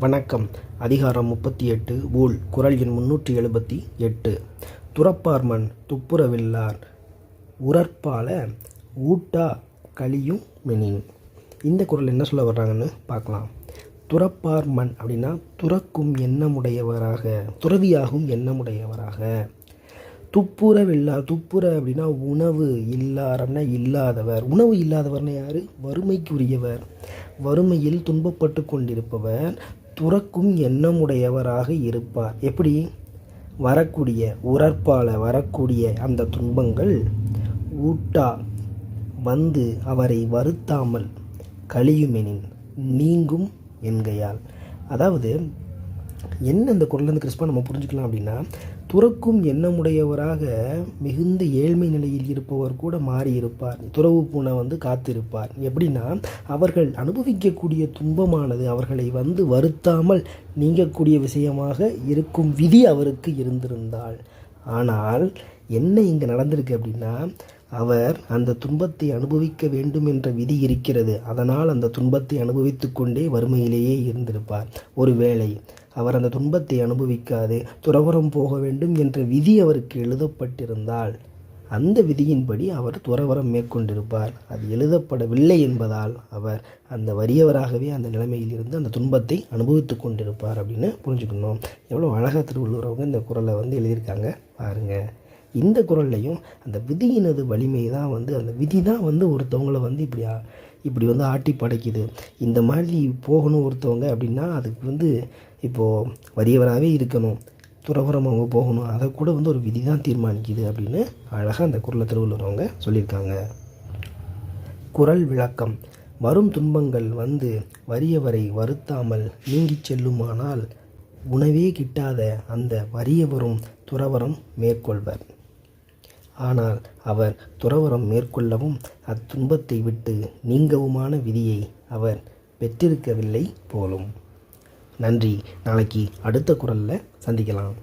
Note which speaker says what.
Speaker 1: வணக்கம். அதிகாரம் முப்பத்தி எட்டு ஊழ். குரல் எண் முன்னூற்றி எழுபத்தி எட்டு. துறப்பார்மன் துப்புரவில்லார். உரற்பால ஊட்டா கலியும் மெனின். இந்த குரல் என்ன சொல்ல வர்றாங்கன்னு பார்க்கலாம். துறப்பார்மன் அப்படின்னா துறக்கும் எண்ணமுடையவராக துறவியாகும் எண்ணமுடையவராக. துப்புரவில்லா துப்புர அப்படின்னா உணவு இல்லாரன்னா இல்லாதவர். உணவு இல்லாதவர்னா யார்? வறுமைக்குரியவர். வறுமையில் துன்பப்பட்டு கொண்டிருப்பவர். துறக்கும் எண்ணமுடையவராக இருப்பார். எப்படி? வரக்கூடிய உறற்பால வரக்கூடிய அந்த துன்பங்கள் ஊட்டா வந்து அவரை வருத்தாமல் கழியுமெனின் நீங்கும் என்கையால். அதாவது என்ன இந்த குரலேருந்து கிறிஸ்பா நம்ம புரிஞ்சுக்கலாம் அப்படின்னா துறக்கும் எண்ணமுடையவராக மிகுந்த ஏழ்மை நிலையில் இருப்பவர் கூட மாறி இருப்பார் துறவு பூனை வந்து காத்திருப்பார். எப்படின்னா அவர்கள் அனுபவிக்கக்கூடிய துன்பமானது அவர்களை வந்து வருத்தாமல் நீங்கக்கூடிய விஷயமாக இருக்கும் விதி அவருக்கு இருந்திருந்தால். ஆனால் என்ன இங்கே நடந்திருக்கு அப்படின்னா அவர் அந்த துன்பத்தை அனுபவிக்க வேண்டும் என்ற விதி இருக்கிறது. அதனால் அந்த துன்பத்தை அனுபவித்து கொண்டே வறுமையிலேயே இருந்திருப்பார். ஒருவேளை அவர் அந்த துன்பத்தை அனுபவிக்காது துறவரம் போக வேண்டும் என்ற விதி அவருக்கு எழுதப்பட்டிருந்தால் அந்த விதியின்படி அவர் துறவரம் மேற்கொண்டிருப்பார். அது எழுதப்படவில்லை என்பதால் அவர் அந்த வறியவராகவே அந்த நிலைமையில் இருந்து அந்த துன்பத்தை அனுபவித்து கொண்டிருப்பார் அப்படின்னு புரிஞ்சுக்கணும். எவ்வளோ அழகாக திருவள்ளுவரவங்க இந்த குரலை வந்து எழுதியிருக்காங்க பாருங்கள் இந்த குரல்லையும் அந்த விதியினது வலிமை தான் வந்து அந்த விதி தான் வந்து ஒருத்தவங்களை வந்து இப்படியா இப்படி வந்து ஆட்டி படைக்குது. இந்த மாதிரி போகணும் ஒருத்தவங்க அப்படின்னா அதுக்கு வந்து இப்போது வறியவராகவே இருக்கணும். துறவரம் அவங்க போகணும். அதை கூட வந்து ஒரு விதி தான் தீர்மானிக்குது அப்படின்னு அழகாக அந்த குரலை திருவள்ளுவர் அவங்க சொல்லியிருக்காங்க. குரல் விளக்கம். வரும் துன்பங்கள் வந்து வறியவரை வருத்தாமல் நீங்கிச் செல்லுமானால் உணவே கிட்டாத அந்த வறியவரும் துறவரம் மேற்கொள்வர். ஆனால் அவர் துறவரம் மேற்கொள்ளவும் அத்துன்பத்தை விட்டு நீங்கவுமான விதியை அவர் பெற்றிருக்கவில்லை போலும். நன்றி. நாளைக்கு அடுத்த குரலில் சந்திக்கலாம்.